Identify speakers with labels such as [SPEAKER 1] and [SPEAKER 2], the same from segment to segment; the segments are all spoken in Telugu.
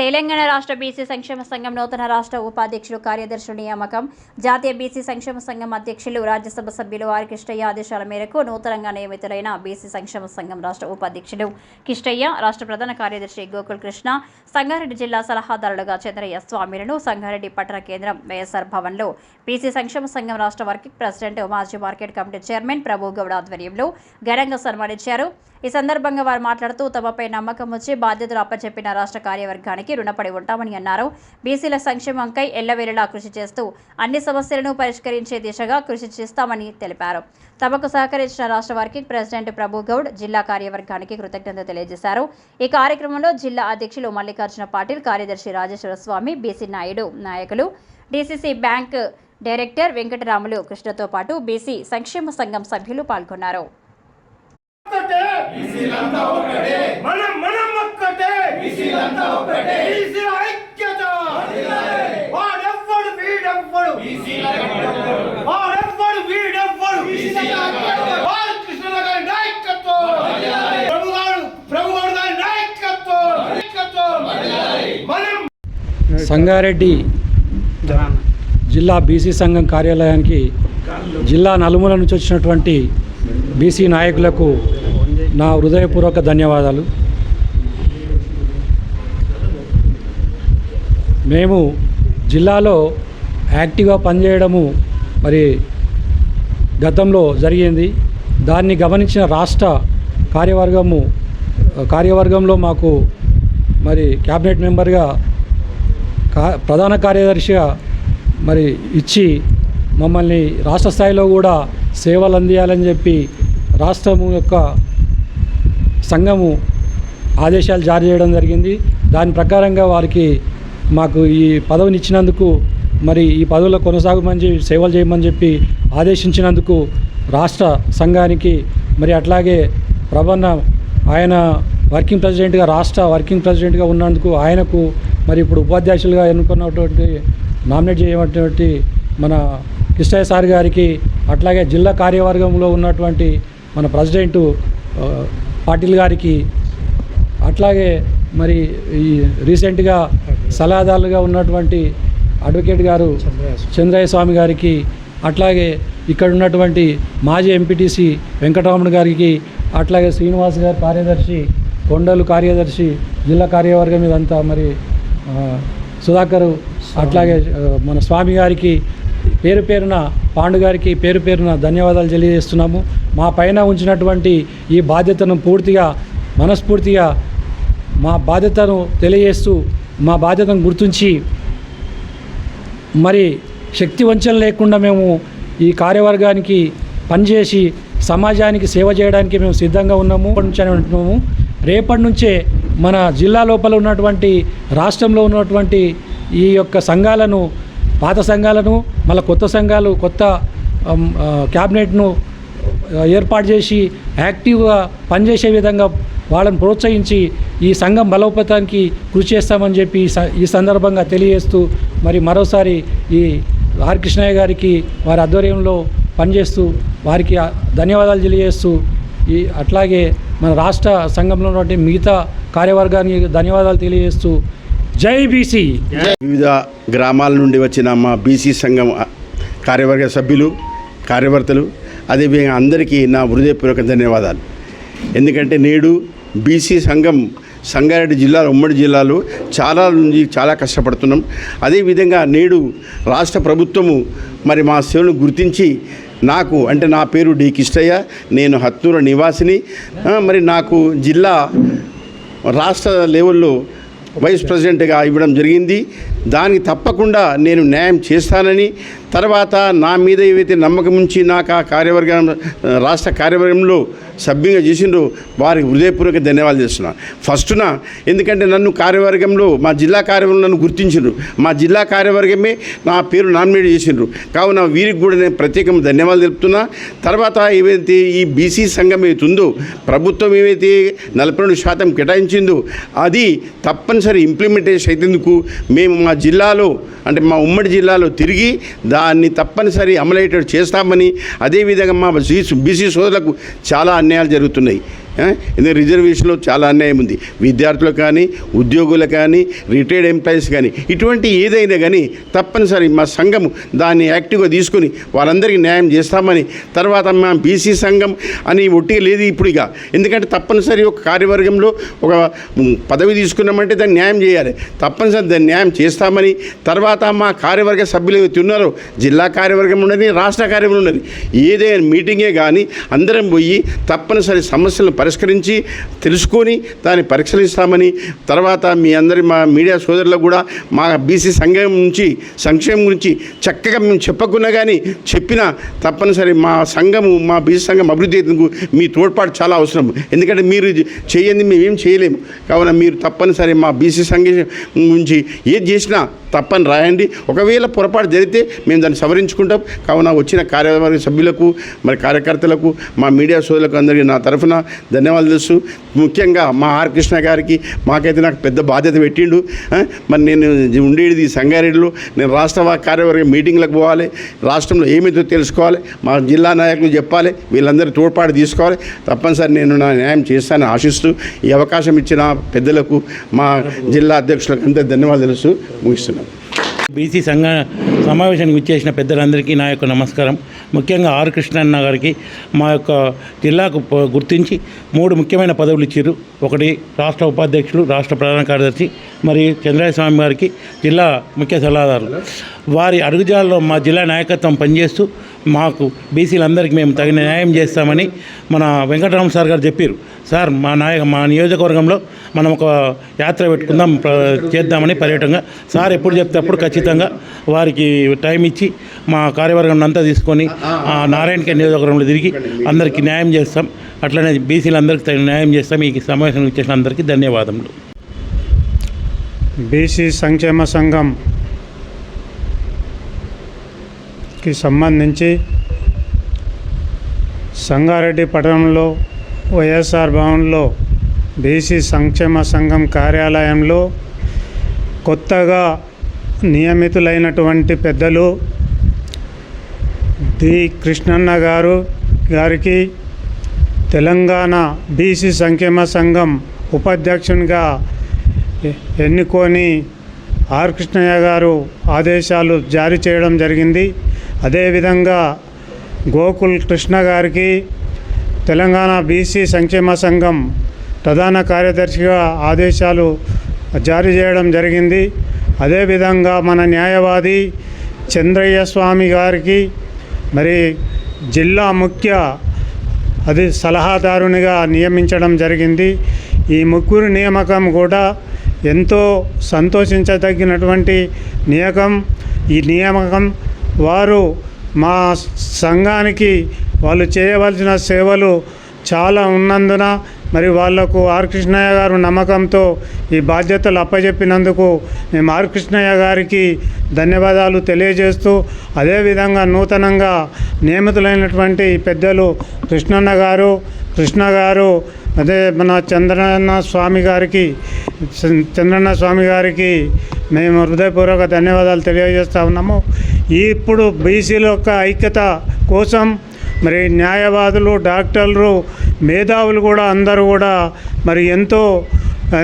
[SPEAKER 1] తెలంగాణ రాష్ట్ర బీసీ సంక్షేమ సంఘం నూతన రాష్ట్ర ఉపాధ్యక్షులు కార్యదర్శుల నియామకం. జాతీయ బీసీ సంక్షేమ సంఘం అధ్యక్షులు రాజ్యసభ సభ్యులు ఆర్ కిష్టయ్య ఆదేశాల మేరకు నూతనంగా నియమితులైన బీసీ సంక్షేమ సంఘం రాష్ట్ర ఉపాధ్యక్షులు కిష్టయ్య రాష్ట్ర ప్రధాన కార్యదర్శి గోకుల్ కృష్ణ సంగారెడ్డి జిల్లా సలహాదారులుగా చంద్రయ్య స్వామిలను సంగారెడ్డి పట్టణ కేంద్రం వైఎస్ఆర్ భవన్లో బీసీ సంక్షేమ సంఘం రాష్ట్ర వర్కింగ్ ప్రెసిడెంట్ మాజీ market committee chairman Prabhu Goud ఆధ్వర్యంలో ఘనంగా సన్మానించారు. ఈ సందర్భంగా వారు మాట్లాడుతూ తమపై నమ్మకం వచ్చి బాధ్యతలు అప్పచెప్పిన రాష్ట్ర కార్యవర్గానికి రుణపడి ఉంటామని అన్నారు. బీసీల సంక్షేమంకై ఎల్లవేళలా కృషి చేస్తూ అన్ని సమస్యలను పరిష్కరించే దిశగా కృషి చేస్తామని తెలిపారు. తమకు సహకరించిన రాష్ట్ర వర్కింగ్ ప్రెసిడెంట్ ప్రభు గౌడ్ జిల్లా కార్యవర్గానికి కృతజ్ఞతలు తెలియజేశారు. ఈ కార్యక్రమంలో జిల్లా అధ్యక్షులు మల్లికార్జున పాటిల్ కార్యదర్శి రాజేశ్వర స్వామి బీసీ నాయుడు నాయకులు డీసీసీ బ్యాంక్ డైరెక్టర్ వెంకటరాములు కృష్ణతో పాటు బీసీ సంక్షేమ సంఘం సభ్యులు పాల్గొన్నారు.
[SPEAKER 2] ఒక్కటే. బీసీల ఐక్యత. వాడెవ్వడు వీడెవ్వడు. వాడెవ్వడు వీడెవ్వడు. వాడు కృష్ణ గారి నాయకత్వం. ప్రభుగారు గారి నాయకత్వం. నాయకత్వం. మనం
[SPEAKER 3] సంగారెడ్డి జిల్లా బీసీ సంఘం కార్యాలయానికి జిల్లా నలుమూల నుంచి వచ్చినటువంటి బీసీ నాయకులకు నా హృదయపూర్వక ధన్యవాదాలు. మేము జిల్లాలో యాక్టివ్గా పనిచేయడము మరి గతంలో జరిగింది. దాన్ని గమనించిన రాష్ట్ర కార్యవర్గము కార్యవర్గంలో మాకు మరి క్యాబినెట్ మెంబర్గా కా ప్రధాన కార్యదర్శిగా మరి ఇచ్చి మమ్మల్ని రాష్ట్ర స్థాయిలో కూడా సేవలు అందియాలని చెప్పి రాష్ట్రము యొక్క సంఘము ఆదేశాలు జారీ చేయడం జరిగింది. దాని ప్రకారంగా వారికి మాకు ఈ పదవిని ఇచ్చినందుకు మరి ఈ పదవిలో కొనసాగమని చెప్పి సేవలు చేయమని చెప్పి ఆదేశించినందుకు రాష్ట్ర సంఘానికి మరి అట్లాగే ప్రభన్న ఆయన వర్కింగ్ ప్రెసిడెంట్గా రాష్ట్ర వర్కింగ్ ప్రెసిడెంట్గా ఉన్నందుకు ఆయనకు మరి ఇప్పుడు ఉపాధ్యక్షులుగా ఎన్నుకున్నటువంటి నామినేట్ చేయబడినటువంటి మన కృష్ణయ్య సార్ గారికి అట్లాగే జిల్లా కార్యవర్గంలో ఉన్నటువంటి మన ప్రెసిడెంటు పాటిల్ గారికి అట్లాగే మరి ఈ రీసెంట్గా సలహాదారులుగా ఉన్నటువంటి అడ్వకేట్ గారు చంద్రయ్య స్వామి గారికి అట్లాగే ఇక్కడ ఉన్నటువంటి మాజీ ఎంపీటీసీ వెంకటరమణ గారికి అట్లాగే శ్రీనివాస్ గారు కార్యదర్శి కొండలు కార్యదర్శి జిల్లా కార్యవర్గం ఇదంతా మరి సుధాకర్ అట్లాగే మన స్వామి గారికి పేరు పేరున పాండు గారికి పేరు పేరున ధన్యవాదాలు తెలియజేస్తున్నాము. మా పైన ఉంచినటువంటి ఈ బాధ్యతను పూర్తిగా మనస్ఫూర్తిగా మా బాధ్యతను తెలియజేస్తూ మా బాధ్యతను గుర్తించి మరి శక్తి వంచన లేకుండా మేము ఈ కార్యవర్గానికి పనిచేసి సమాజానికి సేవ చేయడానికి మేము సిద్ధంగా ఉన్నాము. నుంచి అంటున్నాము రేపటి నుంచే మన జిల్లా లోపల ఉన్నటువంటి రాష్ట్రంలో ఉన్నటువంటి ఈ యొక్క సంఘాలను పాత సంఘాలను మళ్ళీ కొత్త సంఘాలు కొత్త క్యాబినెట్ను ఏర్పాటు చేసి యాక్టివ్గా పనిచేసే విధంగా వాళ్ళని ప్రోత్సహించి ఈ సంఘం బలోపేతానికి కృషి చేస్తామని చెప్పి ఈ స- ఈ సందర్భంగా తెలియజేస్తూ మరి మరోసారి ఈ ఆర్ కృష్ణయ్య గారికి వారి ఆధ్వర్యంలో పనిచేస్తూ వారికి ధన్యవాదాలు తెలియజేస్తూ ఈ అట్లాగే మన రాష్ట్ర సంఘంలో ఉన్నటువంటి మిగతా కార్యవర్గానికి ధన్యవాదాలు తెలియజేస్తూ జై బీసీ.
[SPEAKER 4] వివిధ గ్రామాల నుండి వచ్చిన మా బీసీ సంఘం కార్యవర్గ సభ్యులు కార్యకర్తలు అదేవిధంగా అందరికీ నా హృదయపూర్వక ధన్యవాదాలు. ఎందుకంటే నేడు బీసీ సంఘం సంగారెడ్డి జిల్లాలో ఉమ్మడి జిల్లాలో చాలా నుంచి చాలా కష్టపడుతున్నాం. అదేవిధంగా నేడు రాష్ట్ర ప్రభుత్వము మరి మా సేవను గుర్తించి నాకు అంటే నా పేరు డి కిష్టయ్య నేను హత్తూరు నివాసిని. మరి నాకు జిల్లా రాష్ట్ర లెవెల్లో వైస్ ప్రెసిడెంట్గా ఇవ్వడం జరిగింది. దానికి తప్పకుండా నేను న్యాయం చేస్తానని తర్వాత నా మీద ఏవైతే నమ్మకం ఉంచి నాకు ఆ కార్యవర్గం రాష్ట్ర కార్యవర్గంలో సభ్యంగా చేసిండ్రు వారికి హృదయపూర్వక ధన్యవాదాలు చేస్తున్నాను ఫస్ట్న ఎందుకంటే నన్ను కార్యవర్గంలో మా జిల్లా కార్యవర్గం నన్ను గుర్తించిండ్రు. మా జిల్లా కార్యవర్గమే నా పేరు నామినేట్ చేసిండ్రు. కావున వీరికి కూడా నేను ప్రత్యేకంగా ధన్యవాదాలు తెలుపుతున్నా. తర్వాత ఏవైతే ఈ బీసీ సంఘం ఏదైతుందో ఉందో ప్రభుత్వం ఏవైతే నలభై రెండు శాతం కేటాయించిందో అది తప్పనిసరి ఇంప్లిమెంటేషన్ అయితేందుకు మేము మా జిల్లాలో అంటే మా ఉమ్మడి జిల్లాలో తిరిగి దాన్ని తప్పనిసరి అమలయ్యేటట్టు చేస్తామని అదేవిధంగా మా బీసీ బీసీ సోదరులకు చాలా అన్యాయాలు జరుగుతున్నాయి. ఎందుకంటే రిజర్వేషన్లో చాలా అన్యాయం ఉంది. విద్యార్థులకు కానీ ఉద్యోగులు కానీ రిటైర్డ్ ఎంప్లాయీస్ కానీ ఇటువంటి ఏదైనా కానీ తప్పనిసరి మా సంఘం దాన్ని యాక్టివ్గా తీసుకుని వాళ్ళందరికీ న్యాయం చేస్తామని తర్వాత మా బీసీ సంఘం అని ఒట్టిగా లేదు ఇప్పుడు ఇక ఎందుకంటే తప్పనిసరి ఒక కార్యవర్గంలో ఒక పదవి తీసుకున్నామంటే దాన్ని న్యాయం చేయాలి. తప్పనిసరి దాన్ని న్యాయం చేస్తామని తర్వాత మా కార్యవర్గ సభ్యులు ఏవైతే ఉన్నారో జిల్లా కార్యవర్గం ఉన్నది రాష్ట్ర కార్యవర్గం ఉన్నది ఏదైనా మీటింగే కానీ అందరం పోయి తప్పనిసరి సమస్యలను పరిష్కరించి తెలుసుకొని దాన్ని పరిశీలిస్తామని తర్వాత మీ అందరి మా మీడియా సోదరులకు కూడా మా బీసీ సంఘం నుంచి సంక్షేమం గురించి చక్కగా మేము చెప్పకున్నా కానీ చెప్పినా తప్పనిసరి మా సంఘము మా బీసీ సంఘం అభివృద్ధి అయ్యేందుకు మీ తోడ్పాటు చాలా అవసరం. ఎందుకంటే మీరు చేయండి మేమేం చేయలేము. కావున మీరు తప్పనిసరి మా బీసీ సంఘం నుంచి ఏది చేసినా తప్పని రాయండి. ఒకవేళ పొరపాటు జరిగితే మేము దాన్ని సవరించుకుంటాం. కావున వచ్చిన కార్యవర్గ సభ్యులకు మరి కార్యకర్తలకు మా మీడియా సోదరులకు అందరికీ నా తరఫున ధన్యవాదాలు తెలుసు. ముఖ్యంగా మా ఆర్ కృష్ణ గారికి మాకైతే నాకు పెద్ద బాధ్యత పెట్టిండు. మరి నేను ఉండేది సంగారెడ్డిలో. నేను రాష్ట్ర కార్యవర్గ మీటింగ్లకు పోవాలి. రాష్ట్రంలో ఏమిటో తెలుసుకోవాలి మా జిల్లా నాయకులు చెప్పాలి వీళ్ళందరూ తోడ్పాటు తీసుకోవాలి. తప్పనిసరి నేను నా న్యాయం చేస్తానని ఆశిస్తూ ఈ అవకాశం ఇచ్చిన పెద్దలకు మా జిల్లా అధ్యక్షులకు అందరికీ ధన్యవాదాలు తెలుసు. ముగిస్తున్నాను.
[SPEAKER 5] బీసీ సంఘ సమావేశానికి విచ్చేసిన పెద్దలందరికీ నా యొక్క నమస్కారం. ముఖ్యంగా ఆర్ కృష్ణన్న గారికి మా యొక్క జిల్లాకు గుర్తించి మూడు ముఖ్యమైన పదవులు ఇచ్చారు ఒకటి రాష్ట్ర ఉపాధ్యక్షులు రాష్ట్ర ప్రధాన కార్యదర్శి మరి చంద్రయ్య స్వామి గారికి జిల్లా ముఖ్య సలహాదారులు వారి అడుగుజాలలో మా జిల్లా నాయకత్వం పనిచేస్తూ మాకు బీసీలందరికీ మేము తగిన న్యాయం చేస్తామని మన వెంకటరామ సార్ గారు చెప్పారు సార్ మా నాయక మా నియోజకవర్గంలో మనం ఒక యాత్ర పెట్టుకుందాం చేద్దామని పర్యటనగా సార్ ఎప్పుడు చెప్తే అప్పుడు ఖచ్చితంగా వారికి టైం ఇచ్చి మా కార్యవర్గం అంతా తీసుకొని నారాయణకే నియోజకవర్గంలో తిరిగి అందరికీ న్యాయం చేస్తాం. అట్లనే బీసీలందరికీ తగిన న్యాయం చేస్తాం. ఈ సమావేశం ఇచ్చేసిన అందరికీ ధన్యవాదములు.
[SPEAKER 6] బీసీ సంక్షేమ సంఘంకి సంబంధించి సంగారెడ్డి పట్టణంలో వైఎస్ఆర్ భవన్లో బీసీ సంక్షేమ సంఘం కార్యాలయంలో కొత్తగా నియమితులైనటువంటి పెద్దలు డి. కృష్ణన్న గారు గారికి తెలంగాణ బీసీ సంక్షేమ సంఘం ఉపాధ్యక్షునిగా ఎన్నుకొని ఆర్. కృష్ణయ్య గారు ఆదేశాలు జారీ చేయడం జరిగింది. అదేవిధంగా గోకుల్ కృష్ణ గారికి తెలంగాణ బీసీ సంక్షేమ సంఘం ప్రధాన కార్యదర్శిగా ఆదేశాలు జారీ చేయడం జరిగింది. అదేవిధంగా మన న్యాయవాది చంద్రయ్య స్వామి గారికి మరి జిల్లా ముఖ్య అది సలహాదారునిగా నియమించడం జరిగింది. ఈ ముగ్గురు నియామకం కూడా ఎంతో సంతోషించదగినటువంటి నియామకం. ఈ నియామకం వారు మా సంఘానికి వాళ్ళు చేయవలసిన సేవలు చాలా ఉన్నందున మరి వాళ్ళకు ఆర్ కృష్ణయ్య గారు నమ్మకంతో ఈ బాధ్యతలు అప్పజెప్పినందుకు మేము ఆర్ కృష్ణయ్య గారికి ధన్యవాదాలు తెలియజేస్తూ అదేవిధంగా నూతనంగా నియమితులైనటువంటి పెద్దలు కృష్ణన్న గారు కృష్ణ గారు అదే మన చంద్రన్న స్వామి గారికి చంద్రన్న స్వామి గారికి మేము హృదయపూర్వక ధన్యవాదాలు తెలియజేస్తా ఉన్నాము. ఇప్పుడు బీసీల యొక్క ఐక్యత కోసం మరి న్యాయవాదులు డాక్టర్లు మేధావులు కూడా అందరూ కూడా మరి ఎంతో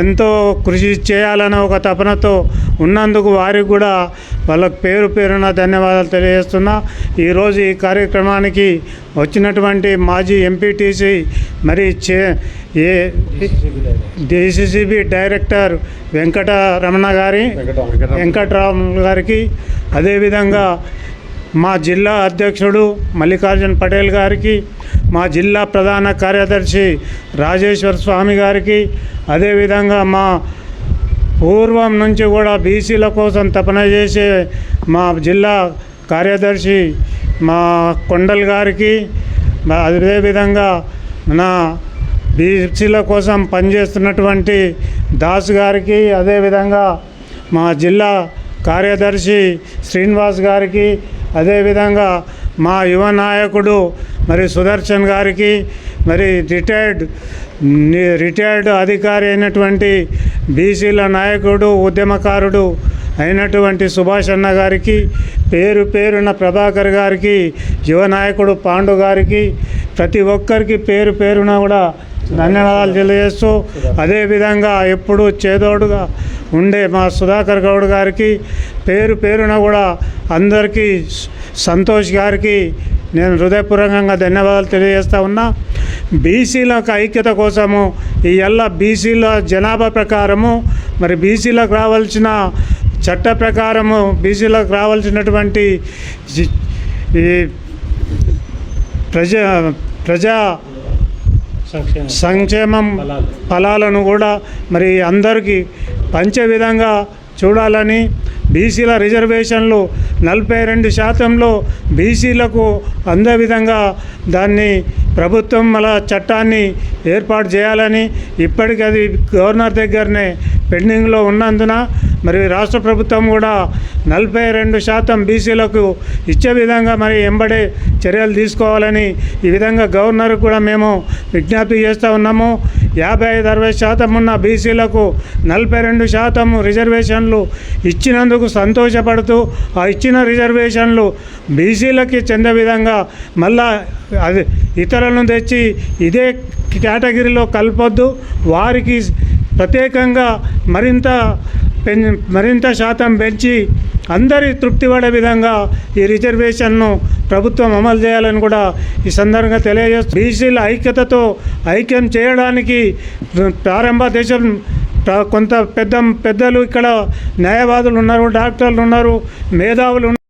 [SPEAKER 6] ఎంతో కృషి చేయాలన్న ఒక తపనతో ఉన్నందుకు వారికి కూడా వాళ్ళకు పేరు పేరున ధన్యవాదాలు తెలియజేస్తున్నా. ఈరోజు ఈ కార్యక్రమానికి వచ్చినటువంటి మాజీ ఎంపీటీసీ మరి చే ఏ డిసిసిబి డైరెక్టర్ వెంకటరమణ గారి వెంకటరామ గారికి అదేవిధంగా మా జిల్లా అధ్యక్షుడు మల్లికార్జున్ పటేల్ గారికి మా జిల్లా ప్రధాన కార్యదర్శి రాజేశ్వర స్వామి గారికి అదేవిధంగా మా పూర్వం నుంచి కూడా బీసీల కోసం తపన చేసే మా జిల్లా కార్యదర్శి మా కొండల్ గారికి అదేవిధంగా నా బీసీల కోసం పనిచేస్తున్నటువంటి దాస్ గారికి అదేవిధంగా మా జిల్లా కార్యదర్శి శ్రీనివాస్ గారికి అదేవిధంగా మా యువ నాయకుడు మరి సుదర్శన్ గారికి మరి రిటైర్డ్ రిటైర్డ్ అధికారి అయినటువంటి బీసీల నాయకుడు ఉద్యమకారుడు అయినటువంటి సుభాష్ అన్న గారికి పేరు పేరున ప్రభాకర్ గారికి యువ నాయకుడు పాండు గారికి ప్రతి ఒక్కరికి పేరు పేరున కూడా ధన్యవాదాలు తెలియజేస్తూ అదేవిధంగా ఎప్పుడు చేదోడుగా ఉండే మా సుధాకర్ గౌడ్ గారికి పేరు పేరున కూడా అందరికీ సంతోష్ గారికి నేను హృదయపూర్వకంగా ధన్యవాదాలు తెలియజేస్తా ఉన్నా. బీసీలకు ఐక్యత కోసము ఈ ఎల్ల బీసీల జనాభా ప్రకారము మరి బీసీలకు రావాల్సిన చట్ట ప్రకారము బీసీలకు రావాల్సినటువంటి ఈ ప్రజా ప్రజా సంక్షేమం. ఫలాలను కూడా మరి అందరికీ పంచే విధంగా చూడాలని బీసీల రిజర్వేషన్లు నలభై రెండు శాతంలో బీసీలకు అందే విధంగా దాన్ని ప్రభుత్వం అలా చట్టాన్ని ఏర్పాటు చేయాలని ఇప్పటికీ అది గవర్నర్ దగ్గరనే పెండింగ్లో ఉన్నందున మరి రాష్ట్ర ప్రభుత్వం కూడా నలభై రెండు శాతం బీసీలకు ఇచ్చే విధంగా మరి ఎంబడే చర్యలు తీసుకోవాలని ఈ విధంగా గవర్నర్ కూడా మేము విజ్ఞప్తి చేస్తూ ఉన్నాము. యాభై ఐదు అరవై శాతం ఉన్న బీసీలకు నలభై రెండు శాతం రిజర్వేషన్లు ఇచ్చినందుకు సంతోషపడుతూ ఆ ఇచ్చిన రిజర్వేషన్లు బీసీలకి చెందే విధంగా మళ్ళా అది ఇతరులను తెచ్చి ఇదే కేటగిరీలో కలపొద్దు. వారికి ప్రత్యేకంగా మరింత మరింత శాతం పెంచి అందరి తృప్తి పడే విధంగా ఈ రిజర్వేషన్ను ప్రభుత్వం అమలు చేయాలని కూడా ఈ సందర్భంగా తెలియజేస్తూ బీసీల ఐక్యతతో ఐక్యం చేయడానికి ప్రారంభ దేశం కొంత పెద్ద పెద్దలు ఇక్కడ న్యాయవాదులు ఉన్నారు డాక్టర్లు ఉన్నారు మేధావులు ఉన్నారు.